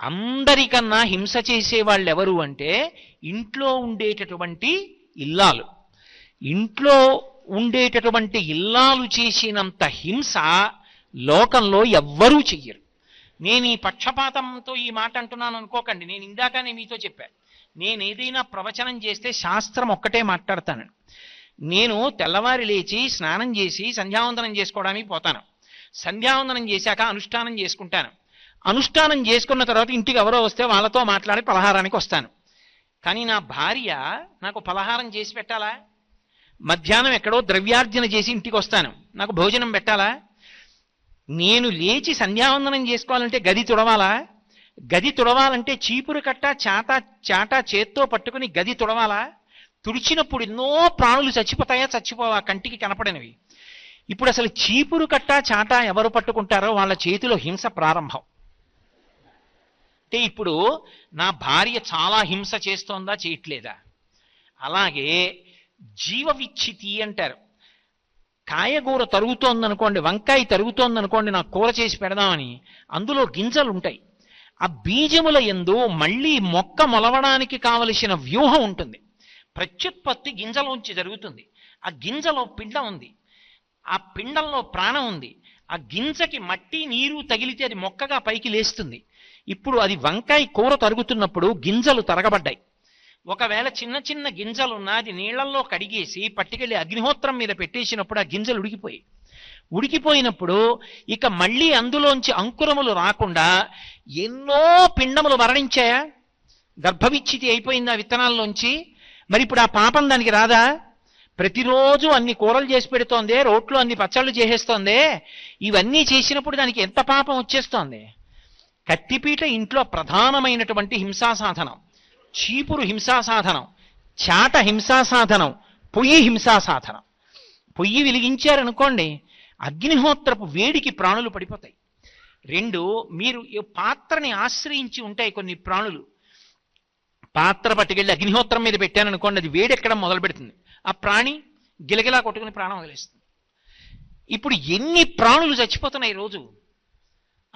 అందరికన్నా హింస చేసే వాళ్ళు ఎవరు అంటే ఇంట్లో ఉండేటటువంటి ఇల్లాలు. ఇంట్లో ఉండేటటువంటి ఇల్లాలు చేసినంత హింస లోకంలో ఎవ్వరూ చెయ్యరు. నేను ఈ పక్షపాతంతో ఈ మాట అంటున్నాను అనుకోకండి. నేను ఇందాకనే మీతో చెప్పాను నేను ఏదైనా ప్రవచనం చేస్తే శాస్త్రం ఒక్కటే మాట్లాడతాను. నేను తెల్లవారి లేచి స్నానం చేసి సంధ్యావందనం చేసుకోవడానికి పోతాను. సంధ్యావందనం చేశాక అనుష్ఠానం చేసుకుంటాను. అనుష్ఠానం చేసుకున్న తర్వాత ఇంటికి ఎవరో వస్తే వాళ్ళతో మాట్లాడి పలహారానికి వస్తాను. కానీ నా భార్య నాకు పలహారం చేసి పెట్టాలా? మధ్యాహ్నం ఎక్కడో ద్రవ్యార్జన చేసి ఇంటికి వస్తాను. నాకు భోజనం పెట్టాలా? నేను లేచి సంధ్యావందనం చేసుకోవాలంటే గది తుడవాలా? గది తుడవాలంటే చీపురు కట్ట చాట చాట చేత్తో పట్టుకుని గది తుడవాలా? తుడిచినప్పుడు ఎన్నో ప్రాణులు చచ్చిపోతాయా చచ్చిపోవా? కంటికి కనపడనివి. ఇప్పుడు అసలు చీపురు కట్ట చాట ఎవరు పట్టుకుంటారో వాళ్ళ చేతిలో హింస ప్రారంభం. అంటే ఇప్పుడు నా భార్య చాలా హింస చేస్తోందా చేయట్లేదా? అలాగే జీవ విచ్చితి అంటారు. కాయగూర తరుగుతోందనుకోండి వంకాయ తరుగుతోందనుకోండి నాకు కూర చేసి పెడదామని అందులో గింజలు ఉంటాయి ఆ బీజముల ఎందు మళ్ళీ మొక్క మొలవడానికి కావలసిన వ్యూహం ఉంటుంది. ప్రత్యుత్పత్తి గింజలోంచి జరుగుతుంది. ఆ గింజలో పిండం ఉంది. ఆ పిండంలో ప్రాణం ఉంది. ఆ గింజకి మట్టి నీరు తగిలితే అది మొక్కగా పైకి లేస్తుంది. ఇప్పుడు అది వంకాయ కూర తరుగుతున్నప్పుడు గింజలు తరగబడ్డాయి. ఒకవేళ చిన్న చిన్న గింజలు ఉన్నా అది నీళ్ళలో కడిగేసి పట్టుకెళ్ళి అగ్నిహోత్రం మీద పెట్టేసినప్పుడు ఆ గింజలు ఉడికిపోయి ఉడికిపోయినప్పుడు ఇక మళ్ళీ అందులోంచి అంకురములు రాకుండా ఎన్నో పిండములు మరణించాయా? గర్భవిచ్చితి అయిపోయింది ఆ విత్తనాల్లోంచి. మరి ఇప్పుడు ఆ పాపం దానికి రాదా? ప్రతిరోజు అన్ని కూరలు చేసి పెడుతోందే రోట్లో అన్ని పచ్చళ్ళు చేసేస్తోందే. ఇవన్నీ చేసినప్పుడు దానికి ఎంత పాపం వచ్చేస్తోంది? కత్తిపీట ఇంట్లో ప్రధానమైనటువంటి హింసా సాధనం చీపురు హింసా సాధనం చాట హింసా సాధనం పొయ్యి హింసా సాధనం పొయ్యి వెలిగించారనుకోండి అగ్నిహోత్రపు వేడికి ప్రాణులు పడిపోతాయి. రెండు మీరు పాత్రని ఆశ్రయించి ఉంటాయి కొన్ని ప్రాణులు. పాత్ర పట్టుకెళ్ళి అగ్నిహోత్రం మీద పెట్టాననుకోండి అది వేడెక్కడం మొదలు పెడుతుంది. ఆ ప్రాణి గిలగిలా కొట్టుకుని ప్రాణం వదిలేస్తుంది. ఇప్పుడు ఎన్ని ప్రాణులు చచ్చిపోతున్నాయి రోజు?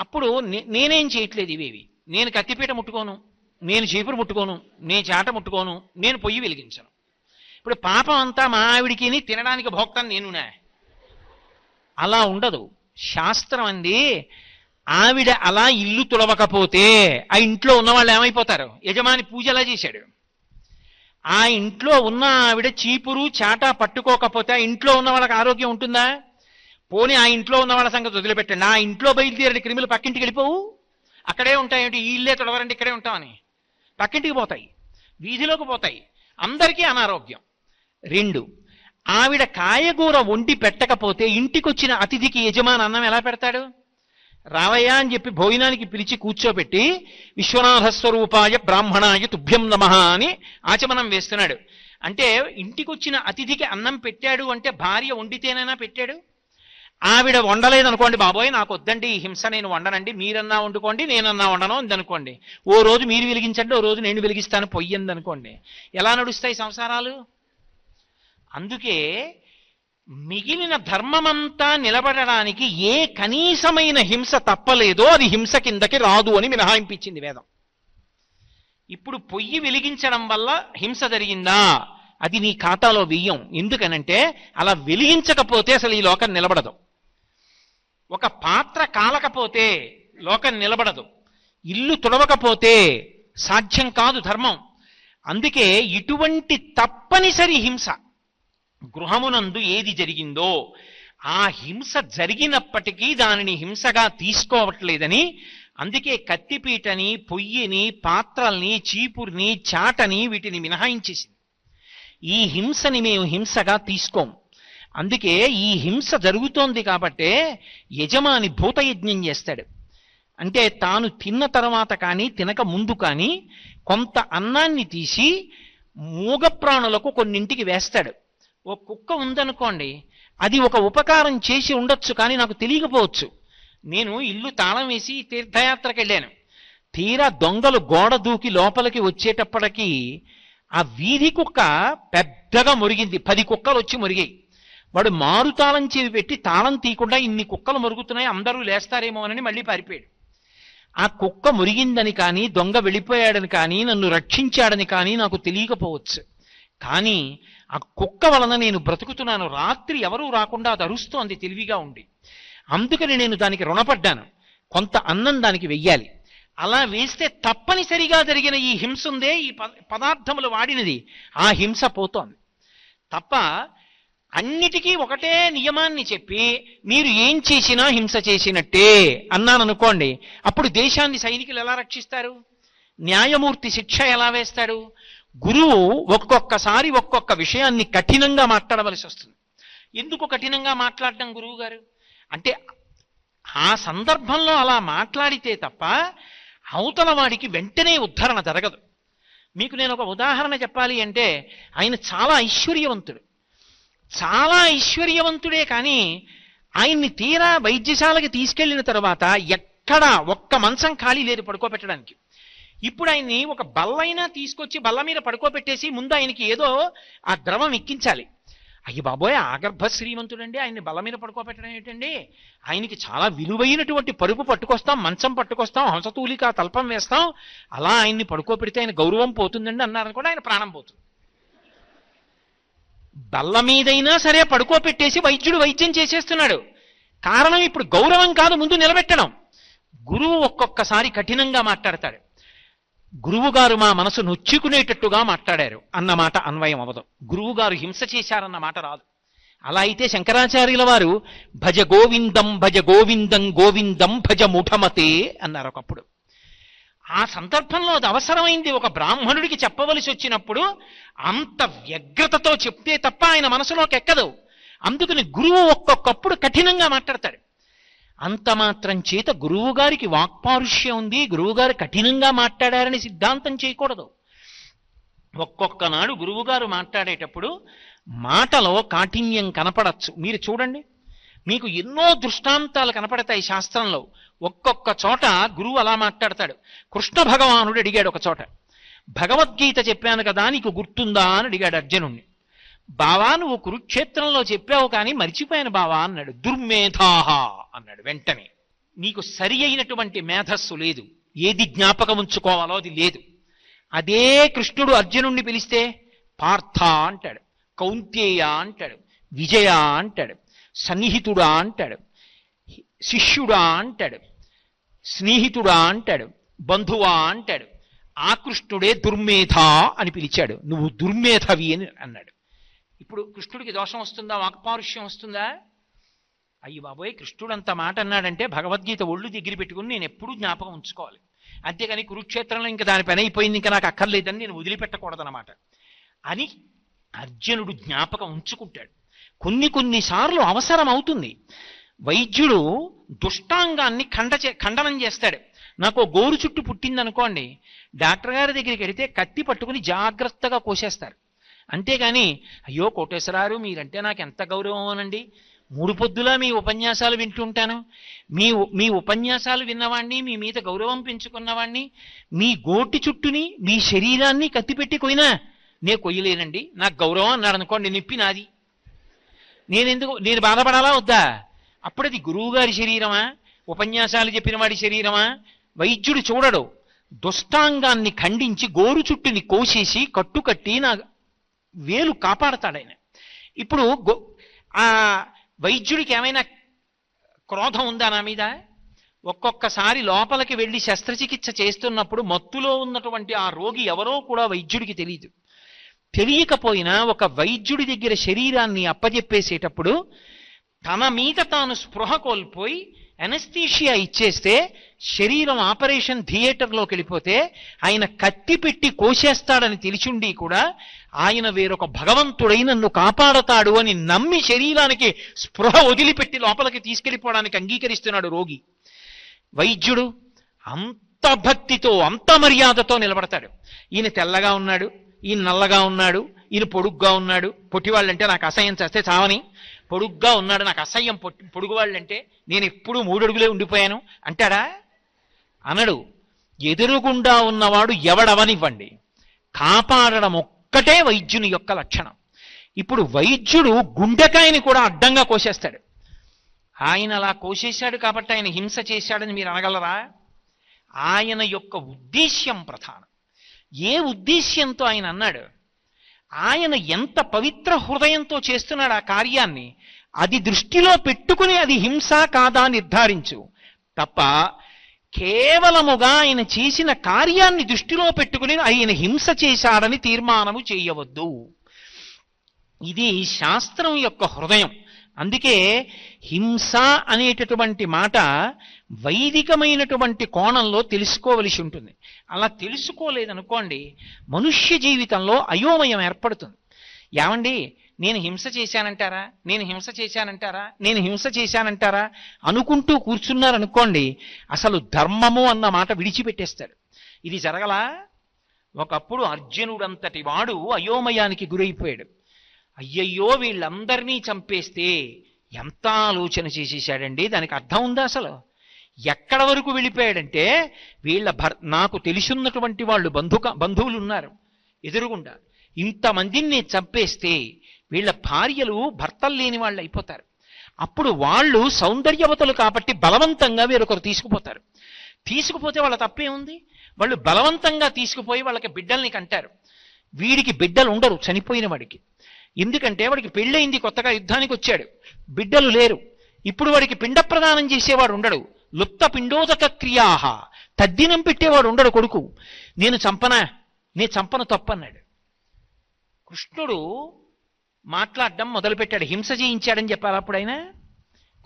అప్పుడు నే- నేనేం చేయట్లేదు ఇవేవి. నేను కత్తిపీట ముట్టుకోను నేను చీపురు ముట్టుకోను నేను చాట ముట్టుకోను నేను పొయ్యి వెలిగించను. ఇప్పుడు పాపం అంతా మా ఆవిడికి తినడానికి భోక్తాను నేనునా? అలా ఉండదు. శాస్త్రం అంది ఆవిడ అలా ఇల్లు తుడవకపోతే ఆ ఇంట్లో ఉన్న వాళ్ళు ఏమైపోతారు? యజమాని పూజ ఎలా చేశాడు? ఆ ఇంట్లో ఉన్న ఆవిడ చీపురు చాట పట్టుకోకపోతే ఆ ఇంట్లో ఉన్న వాళ్ళకి ఆరోగ్యం ఉంటుందా? పోనీ ఆ ఇంట్లో ఉన్న వాళ్ళ సంగతి వదిలిపెట్టండి నా ఇంట్లో బయలుదేరిన క్రిములు పక్కింటికి వెళ్ళిపోవు. అక్కడే ఉంటాయేంటి? ఈ ఇల్లే తొడవరండి ఇక్కడే ఉంటామని. పక్కింటికి పోతాయి. వీధిలోకి పోతాయి. అందరికీ అనారోగ్యం. రెండు ఆవిడ కాయగూర వండి పెట్టకపోతే ఇంటికొచ్చిన అతిథికి యజమాని అన్నం ఎలా పెడతాడు? రావయ్యా అని చెప్పి భోజనానికి పిలిచి కూర్చోబెట్టి విశ్వనాథ స్వరూపాయ బ్రాహ్మణాయ తుభ్యం నమ అని ఆచమనం వేస్తున్నాడు. అంటే ఇంటికొచ్చిన అతిథికి అన్నం పెట్టాడు అంటే భార్య వండితేనైనా పెట్టాడు? ఆవిడ వండలేదనుకోండి బాబోయ్ నాకు వద్దండి ఈ హింస నేను వండనండి మీరన్నా వండుకోండి నేనన్నా వండను అందనుకోండి. ఓ రోజు మీరు వెలిగించండి ఓ రోజు నేను వెలిగిస్తాను పొయ్యింది అనుకోండి ఎలా నడుస్తాయి సంసారాలు? అందుకే మిగిలిన ధర్మమంతా నిలబడడానికి ఏ కనీసమైన హింస తప్పలేదో అది హింస కిందకి రాదు అని మినహాయింపించింది వేదం. ఇప్పుడు పొయ్యి వెలిగించడం వల్ల హింస జరిగిందా? అది నీ ఖాతాలో వెయ్యం. ఎందుకనంటే అలా వెలిగించకపోతే అసలు ఈ లోకం నిలబడదు. ఒక పాత్ర కాలకపోతే లోకం నిలబడదు. ఇల్లు తుడవకపోతే సాధ్యం కాదు ధర్మం. అందుకే ఇటువంటి తప్పనిసరి హింస గృహమునందు ఏది జరిగిందో ఆ హింస జరిగినప్పటికీ దానిని హింసగా తీసుకోవట్లేదని అందుకే కత్తిపీటని పొయ్యిని పాత్రల్ని చీపుర్ని చాటని వీటిని మినహాయించేసింది. ఈ హింసని మేము హింసగా తీసుకోం అందుకే ఈ హింస జరుగుతోంది కాబట్టే యజమాని భూతయజ్ఞం చేస్తాడు. అంటే తాను తిన్న తర్వాత కానీ తినక ముందు కానీ కొంత అన్నాన్ని తీసి మూగ ప్రాణులకు కొన్నింటికి వేస్తాడు. ఓ కుక్క ఉందనుకోండి అది ఒక ఉపకారం చేసి ఉండొచ్చు కానీ నాకు తెలియకపోవచ్చు. నేను ఇల్లు తాళం వేసి తీర్థయాత్రకు వెళ్ళాను. తీరా దొంగలు గోడ దూకి లోపలికి వచ్చేటప్పటికీ ఆ వీధి కుక్క పెద్దగా మురిగింది. పది కుక్కలు వచ్చి మురిగాయి. వాడు మారు తాళం చెవి పెట్టి తాళం తీయకుండా ఇన్ని కుక్కలు మురుగుతున్నాయి అందరూ లేస్తారేమో అని మళ్ళీ పారిపోయాడు. ఆ కుక్క మురిగిందని కానీ దొంగ వెళ్ళిపోయాడని కానీ నన్ను రక్షించాడని కానీ నాకు తెలియకపోవచ్చు. కానీ ఆ కుక్క వలన నేను బ్రతుకుతున్నాను. రాత్రి ఎవరూ రాకుండా అది అరుస్తోంది తెలివిగా ఉండి. అందుకని నేను దానికి రుణపడ్డాను. కొంత అన్నం దానికి వెయ్యాలి. అలా వేస్తే తప్పనిసరిగా జరిగిన ఈ హింస ఉందే ఈ పదార్థములు వాడినది. ఆ హింస పోతోంది. తప్ప అన్నిటికీ ఒకటే నియమాన్ని చెప్పి మీరు ఏం చేసినా హింస చేసినట్టే అన్నాను అనుకోండి. అప్పుడు దేశాన్ని సైనికులు ఎలా రక్షిస్తారు? న్యాయమూర్తి శిక్ష ఎలా వేస్తాడు? గురువు ఒక్కొక్కసారి ఒక్కొక్క విషయాన్ని కఠినంగా మాట్లాడవలసి వస్తుంది. ఎందుకు కఠినంగా మాట్లాడడం గురువు గారు అంటే ఆ సందర్భంలో అలా మాట్లాడితే తప్ప అవతల వాడికి వెంటనే ఉద్ధరణ జరగదు. మీకు నేను ఒక ఉదాహరణ చెప్పాలి అంటే ఆయన చాలా ఐశ్వర్యవంతుడు. చాలా ఐశ్వర్యవంతుడే కానీ ఆయన్ని తీరా వైద్యశాలకి తీసుకెళ్ళిన తర్వాత ఎక్కడా ఒక్క మంచం ఖాళీ లేదు పడుకోబెట్టడానికి. ఇప్పుడు ఆయన్ని ఒక బల్లైనా తీసుకొచ్చి బల్ల మీద పడుకోబెట్టేసి ముందు ఆయనకి ఏదో ఆ ద్రవం ఎక్కించాలి. అయ్యి బాబోయ్ ఆగర్భ శ్రీమంతుడండి. ఆయన్ని బల్ల మీద పడుకోబెట్టడం ఏంటండి? ఆయనకి చాలా విలువైనటువంటి పరుపు పట్టుకొస్తాం మంచం పట్టుకొస్తాం హంసతూలిక తల్పం వేస్తాం. అలా ఆయన్ని పడుకోబెడితే ఆయన గౌరవం పోతుందండి అన్నారని కూడా ఆయన ప్రాణం పోతుంది. బల్ల మీదైనా సరే పడుకోపెట్టేసి వైద్యుడు వైద్యం చేసేస్తున్నాడు. కారణం ఇప్పుడు గౌరవం కాదు ముందు నిలబెట్టడం. గురువు ఒక్కొక్కసారి కఠినంగా మాట్లాడతాడు. గురువుగారు మా మనసు నొచ్చుకునేటట్టుగా మాట్లాడారు. అన్నమాట అన్వయం అవ్వదు. గురువుగారు హింస చేశారన్న మాట రాదు. అలా అయితే శంకరాచార్యుల వారు భజ గోవిందం భజ గోవిందం గోవిందం భజ ముఠమతే అన్నారు ఒకప్పుడు. ఆ సందర్భంలో అది అవసరమైంది. ఒక బ్రాహ్మణుడికి చెప్పవలసి వచ్చినప్పుడు అంత వ్యగ్రతతో చెప్తే తప్ప ఆయన మనసులోకి ఎక్కదు. అందుకని గురువు ఒక్కొక్కప్పుడు కఠినంగా మాట్లాడతాడు. అంత మాత్రం చేత గురువు గారికి వాక్పారుష్యం ఉంది. గురువుగారు కఠినంగా మాట్లాడారని సిద్ధాంతం చేయకూడదు. ఒక్కొక్కనాడు గురువుగారు మాట్లాడేటప్పుడు మాటలో కాఠిన్యం కనపడచ్చు. మీరు చూడండి. మీకు ఎన్నో దృష్టాంతాలు కనపడతాయి శాస్త్రంలో. ఒక్కొక్క చోట గురువు అలా మాట్లాడతాడు. కృష్ణ భగవానుడు అడిగాడు ఒక చోట. భగవద్గీత చెప్పాను కదా నీకు గుర్తుందా అని అడిగాడు అర్జునుణ్ణి. బావా నువ్వు కురుక్షేత్రంలో చెప్పావు కానీ మర్చిపోయాను బావా అన్నాడు. దుర్మేధాహ అన్నాడు వెంటనే. నీకు సరి అయినటువంటి మేధస్సు లేదు. ఏది జ్ఞాపకం ఉంచుకోవాలో అది లేదు. అదే కృష్ణుడు అర్జునుణ్ణి పిలిస్తే పార్థ అంటాడు కౌంతేయ అంటాడు విజయ అంటాడు. సన్నిహితుడా అంటాడు. శిష్యుడా అంటాడు. స్నేహితుడా అంటాడు. బంధువా అంటాడు. ఆకృష్ణుడే దుర్మేధ అని పిలిచాడు. నువ్వు దుర్మేధవి అని అన్నాడు. ఇప్పుడు కృష్ణుడికి దోషం వస్తుందా? వాక్పారుష్యం వస్తుందా? అయ్యి బాబోయ్ కృష్ణుడు అంత మాట అన్నాడంటే భగవద్గీత ఒళ్ళు దగ్గర పెట్టుకుని నేను ఎప్పుడూ జ్ఞాపకం ఉంచుకోవాలి. అంతేగాని కురుక్షేత్రంలో ఇంకా దాని పని అయిపోయింది ఇంకా నాకు అక్కర్లేదని నేను వదిలిపెట్టకూడదనమాట అని అర్జునుడు జ్ఞాపకం ఉంచుకుంటాడు. కొన్ని కొన్నిసార్లు అవసరం అవుతుంది వైద్యుడు దుష్టాంగాన్ని ఖండ ఖండనం చేస్తాడు. నాకు గోరు చుట్టు పుట్టిందనుకోండి డాక్టర్ గారి దగ్గరికి వెళితే కత్తి పట్టుకుని జాగ్రత్తగా కోసేస్తారు. అంతేగాని అయ్యో కోటేశ్వరారు మీరంటే నాకు ఎంత గౌరవం అనండి మూడు పొద్దులా మీ ఉపన్యాసాలు వింటుంటాను. మీ మీ ఉపన్యాసాలు విన్నవాణ్ణి మీ మీద గౌరవం పెంచుకున్నవాణ్ణి మీ గోటి చుట్టుని మీ శరీరాన్ని కత్తిపెట్టి కొయినా నే కొయ్యలేనండి. నాకు గౌరవం అన్నాడు అనుకోండి నొప్పి నాది. నేను ఎందుకు నేను బాధపడాలా? వద్దా? అప్పుడది గురువుగారి శరీరమా? ఉపన్యాసాలు చెప్పిన వాడి శరీరమా? వైద్యుడు చూడడు. దుష్టాంగాన్ని ఖండించి గోరు చుట్టుని కోసేసి కట్టుకట్టి నా వేలు కాపాడతాడు ఆయన. ఇప్పుడు గో ఆ వైద్యుడికి ఏమైనా క్రోధం ఉందా నా మీద? ఒక్కొక్కసారి లోపలికి వెళ్ళి శస్త్రచికిత్స చేస్తున్నప్పుడు మత్తులో ఉన్నటువంటి ఆ రోగి ఎవరో కూడా వైద్యుడికి తెలియదు తెలియకపోయినా ఒక వైద్యుడి దగ్గర శరీరాన్ని అప్పజెప్పేసేటప్పుడు తన మీద తాను స్పృహ కోల్పోయి ఎనస్థీషియా ఇచ్చేస్తే శరీరం ఆపరేషన్ థియేటర్లోకి వెళ్ళిపోతే ఆయన కత్తి పెట్టి కోసేస్తాడని తెలిసిండి కూడా ఆయన వేరొక భగవంతుడై నన్ను కాపాడతాడు అని నమ్మి శరీరానికి స్పృహ వదిలిపెట్టి లోపలికి తీసుకెళ్ళిపోవడానికి అంగీకరిస్తున్నాడు రోగి. వైద్యుడు అంత భక్తితో అంత మర్యాదతో నిలబడతాడు. ఈయన తెల్లగా ఉన్నాడు. ఈయన నల్లగా ఉన్నాడు ఈయన పొడుగ్గా ఉన్నాడు. పొట్టి వాళ్ళంటే నాకు అసహ్యం చేస్తే చావని. పొడుగ్గా ఉన్నాడు నాకు అసహ్యం పొట్టి పొడుగు వాళ్ళంటే నేను ఎప్పుడూ మూడడుగులే ఉండిపోయాను. అంటాడా? అనడు ఎదురుగుండా ఉన్నవాడు ఎవడవనివ్వండి. కాపాడడం ఒక్కటే వైద్యుని యొక్క లక్షణం. ఇప్పుడు వైద్యుడు గుండెకాయని కూడా అడ్డంగా కోసేస్తాడు. ఆయన అలా కోసేశాడు కాబట్టి ఆయన హింస చేశాడని మీరు అనగలరా? ఆయన యొక్క ఉద్దేశ్యం ప్రధానం. ఏ ఉద్దేశ్యంతో ఆయన అన్నాడు? ఆయన ఎంత పవిత్ర హృదయంతో చేస్తున్నాడు ఆ కార్యాన్ని? అది దృష్టిలో పెట్టుకుని అది హింస కాదా నిర్ధారించు. తప్ప కేవలముగా ఆయన చేసిన కార్యాన్ని దృష్టిలో పెట్టుకుని ఆయన హింస చేశాడని తీర్మానము చేయవద్దు. ఇది శాస్త్రం యొక్క హృదయం. అందుకే హింస అనేటటువంటి మాట వైదికమైనటువంటి కోణంలో తెలుసుకోవలసి ఉంటుంది. అలా తెలుసుకోలేదనుకోండి మనుష్య జీవితంలో అయోమయం ఏర్పడుతుంది. ఏమండి? నేను హింస చేశానంటారా? నేను హింస చేశానంటారా? నేను హింస చేశానంటారా? అనుకుంటూ కూర్చున్నారనుకోండి అసలు ధర్మము అన్న మాట విడిచిపెట్టేస్తాడు. ఇది జరగలా? ఒకప్పుడు అర్జునుడంతటి వాడు అయోమయానికి గురైపోయాడు. అయ్యయ్యో వీళ్ళందరినీ చంపేస్తే ఎంత ఆలోచన చేసేసాడండి దానికి అర్థం ఉందా అసలు? ఎక్కడ వరకు వెళ్ళిపోయాడంటే వీళ్ళ భర్ నాకు తెలిసినటువంటి వాళ్ళు బంధుక బంధువులు ఉన్నారు ఎదురుగుండా. ఇంతమందిని నేను చంపేస్తే వీళ్ళ భార్యలు భర్తలు లేని వాళ్ళు అయిపోతారు. అప్పుడు వాళ్ళు సౌందర్యవతలు కాబట్టి బలవంతంగా వేరొకరు తీసుకుపోతారు. తీసుకుపోతే వాళ్ళ తప్పే ఉంది వాళ్ళు బలవంతంగా తీసుకుపోయి వాళ్ళకి బిడ్డల్ని కంటారు. వీడికి బిడ్డలు ఉండరు చనిపోయిన వాడికి. ఎందుకంటే వాడికి పెళ్ళయింది కొత్తగా యుద్ధానికి వచ్చాడు బిడ్డలు లేరు. ఇప్పుడు వాడికి పిండ ప్రదానం చేసేవాడు ఉండడు. లుప్త పిండోదక క్రియాహ. తద్దినం పెట్టేవాడు ఉండడు కొడుకు. నేను చంపనా? నేను చంపను తప్పన్నాడు. కృష్ణుడు మాట్లాడడం మొదలుపెట్టాడు. హింస చేయించాడని చెప్పాలి అప్పుడైనా?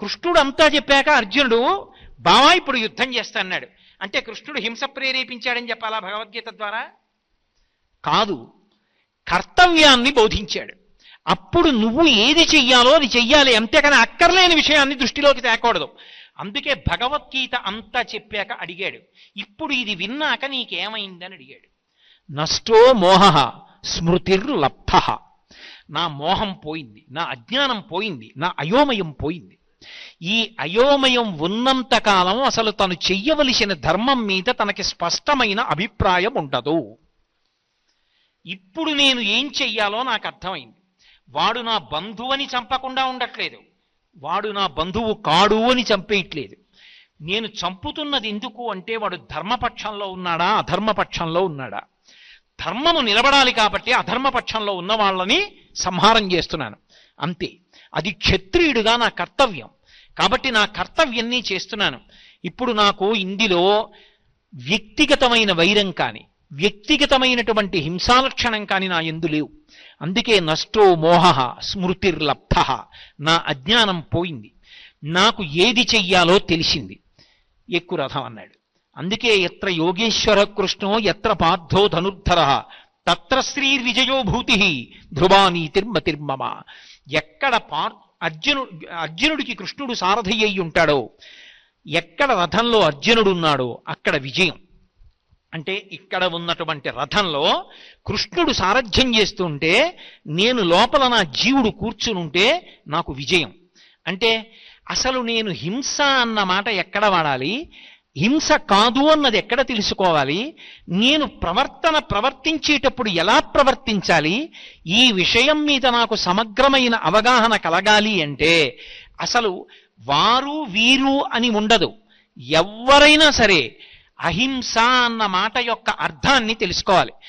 కృష్ణుడు అంతా చెప్పాక అర్జునుడు బావా ఇప్పుడు యుద్ధం చేస్తా అన్నాడు అంటే కృష్ణుడు హింస ప్రేరేపించాడని చెప్పాలా భగవద్గీత ద్వారా? కాదు. కర్తవ్యాన్ని బోధించాడు. అప్పుడు నువ్వు ఏది చెయ్యాలో అది చెయ్యాలి. అంతేకాని అక్కర్లేని విషయాన్ని దృష్టిలోకి తేకూడదు. అందుకే భగవద్గీత అంతా చెప్పాక అడిగాడు. ఇప్పుడు ఇది విన్నాక నీకేమైందని అడిగాడు. నష్టో మోహ స్మృతిర్లబ్ధ. నా మోహం పోయింది నా అజ్ఞానం పోయింది నా అయోమయం పోయింది. ఈ అయోమయం ఉన్నంత కాలం అసలు తను చెయ్యవలసిన ధర్మం మీద తనకి స్పష్టమైన అభిప్రాయం ఉండదు. ఇప్పుడు నేను ఏం చెయ్యాలో నాకు అర్థమైంది. వాడు నా బంధువని చంపకుండా ఉండట్లేదు. వాడు నా బంధువు కాడు అని చంపేయట్లేదు. నేను చంపుతున్నది ఎందుకు అంటే వాడు ధర్మపక్షంలో ఉన్నాడా అధర్మపక్షంలో ఉన్నాడా? ధర్మము నిలబడాలి కాబట్టి అధర్మపక్షంలో ఉన్న వాళ్ళని సంహారం చేస్తున్నాను. అంతే. అది క్షత్రియుడిగా నా కర్తవ్యం. కాబట్టి నా కర్తవ్యాన్ని చేస్తున్నాను. ఇప్పుడు నాకు ఇందులో వ్యక్తిగతమైన వైరం కానీ వ్యక్తిగతమైనటువంటి హింసాలక్షణం కానీ నా ఎందు లేవు. అందుకే నష్టో మోహ స్మృతిర్లబ్ధ. నా అజ్ఞానం పోయింది. నాకు ఏది చెయ్యాలో తెలిసింది. ఎక్కు రథం అన్నాడు. అందుకే ఎత్ర యోగేశ్వర కృష్ణో ఎత్ర పార్థో ధనుర్ధర. తత్ర శ్రీర్విజయో భూతి. ధ్రువానీ తిర్మతిర్మమ ఎక్కడ పార్ అర్జునుడు అర్జునుడికి కృష్ణుడు సారథి అయి ఉంటాడో ఎక్కడ రథంలో అర్జునుడున్నాడో అక్కడ విజయం. అంటే ఇక్కడ ఉన్నటువంటి రథంలో కృష్ణుడు సారథ్యం చేస్తుంటే నేను లోపల నా జీవుడు కూర్చునుంటే నాకు విజయం. అంటే అసలు నేను హింస అన్న మాట ఎక్కడ వాడాలి? హింస కాదు అన్నది ఎక్కడ తెలుసుకోవాలి? నేను ప్రవర్తన ప్రవర్తించేటప్పుడు ఎలా ప్రవర్తించాలి? ఈ విషయం మీద నాకు సమగ్రమైన అవగాహన కలగాలి అంటే అసలు వారు వీరు అని ఉండదు. ఎవరైనా సరే అహింస అన్న మాట యొక్క అర్థాన్ని తెలుసుకోవాలి.